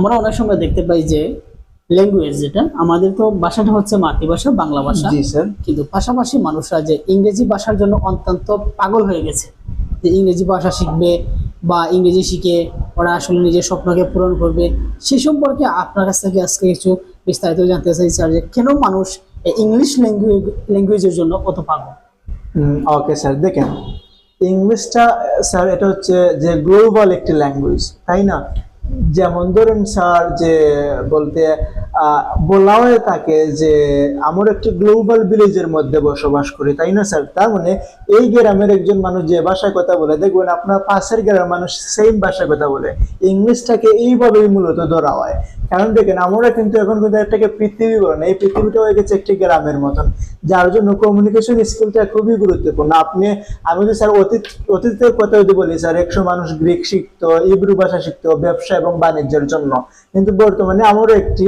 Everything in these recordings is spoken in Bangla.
আমরা অনেক সময় দেখতে পাই যে ল্যাঙ্গুয়েজ যেটা আমাদের তো ভাষাটা হচ্ছে মাতৃভাষা বাংলা ভাষা। স্যার। কিন্তু পাশাপাশি মানুষরা যে ইংরেজি ভাষার জন্য অত্যন্ত পাগল হয়ে গেছে। যে ইংরেজি ভাষা শিখবে বা ইংরেজি শিখে ওরা আসলে নিজের স্বপ্নকে পূরণ করবে সে সম্পর্কে আপনার কাছ থেকে আজকে কিছু বিস্তারিত জানতে চাই স্যার যে কেন মানুষ ইংলিশ ল্যাঙ্গুয়েজ ল্যাঙ্গুয়েজের জন্য অত পাগল? ওকে স্যার দেখেন ইংলিশটা স্যার এটা হচ্ছে যে গ্লোবাল একটি ল্যাঙ্গুয়েজ তাই না? যেমন ধরুন স্যার যে বলতে বলা হয়ে থাকে যে আমরা একটি গ্লোবাল ভিলেজের মধ্যে বসবাস করি, তাই না স্যার? তার মানে এই গ্রামের একজন মানুষ যে ভাষায় কথা বলে, দেখবেন আপনার পাশের গ্রামের মানুষ সেম ভাষায় কথা বলে। ইংলিশটাকে এইভাবেই মূলত ধরা হয়। কারণ দেখেন আমরা কিন্তু এখন কিন্তু একটাকে পৃথিবী বলে না, এই পৃথিবীটা হয়ে গেছে একটি গ্রামের মতন। যার জন্য কমিউনিকেশন স্কিলটা খুবই গুরুত্বপূর্ণ। আপনি, আমি যদি স্যার অতীত, অতীতের কথা যদি বলি, স্যার, একশো মানুষ গ্রিক শিখতো ইব্রু ভাষা শিখতো, ব্যবসা এবং বাণিজ্যের জন্য। কিন্তু বর্তমানে আমারও একটি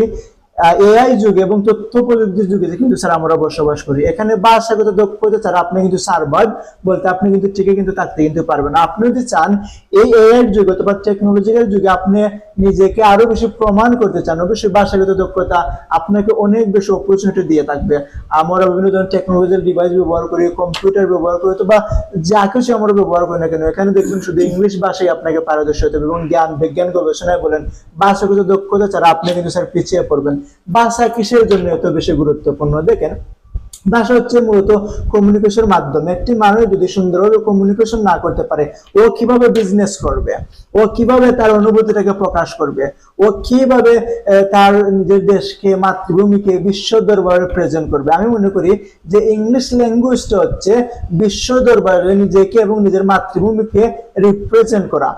এআই যুগে এবং তথ্য প্রযুক্তির যুগে কিন্তু স্যার আমরা বসবাস করি। এখানে ভাষাগত দক্ষতা ছাড়া আপনি কিন্তু সার্ভাইভ বলতে আপনি কিন্তু টিকে কিন্তু থাকতে কিন্তু পারবেন আপনি যদি চান এই এআই যুগে অথবা টেকনোলজিক্যাল যুগে আপনি নিজেকে আরও বেশি প্রমাণ করতে চান, অবশ্যই ভাষাগত দক্ষতা আপনাকে অনেক বেশি অপরচুনিটি দিয়ে থাকবে। আমরা বিভিন্ন ধরনের টেকনোলজিক্যাল ডিভাইস ব্যবহার করি কম্পিউটার ব্যবহার করি অথবা যা কিছু আমরা ব্যবহার করি না কেন, এখানে দেখবেন শুধু ইংলিশ ভাষায় আপনাকে পারদর্শী হতে হবে এবং জ্ঞান, বিজ্ঞান গবেষণায় বলেন, ভাষাগত দক্ষতা ছাড়া আপনি কিন্তু স্যার পিছিয়ে পড়বেন। ভাষা কিসের জন্য এত বেশি গুরুত্বপূর্ণ? দেখেন, ভাষা হচ্ছে মূলত কমিউনিকেশন মাধ্যম একটি মানুষ যদি সুন্দরভাবে কমিউনিকেশন না করতে পারে, ও কীভাবে বিজনেস করবে? ও কীভাবে তার অনুভূতিটাকে প্রকাশ করবে? ও কীভাবে তার নিজের দেশকে, মাতৃভূমিকে, বিশ্ব দরবারে প্রেজেন্ট করবে? আমি মনে করি যে ইংলিশ ল্যাঙ্গুয়েজটা হচ্ছে বিশ্ব দরবারে নিজেকে এবং নিজের মাতৃভূমিকে রিপ্রেজেন্ট করা।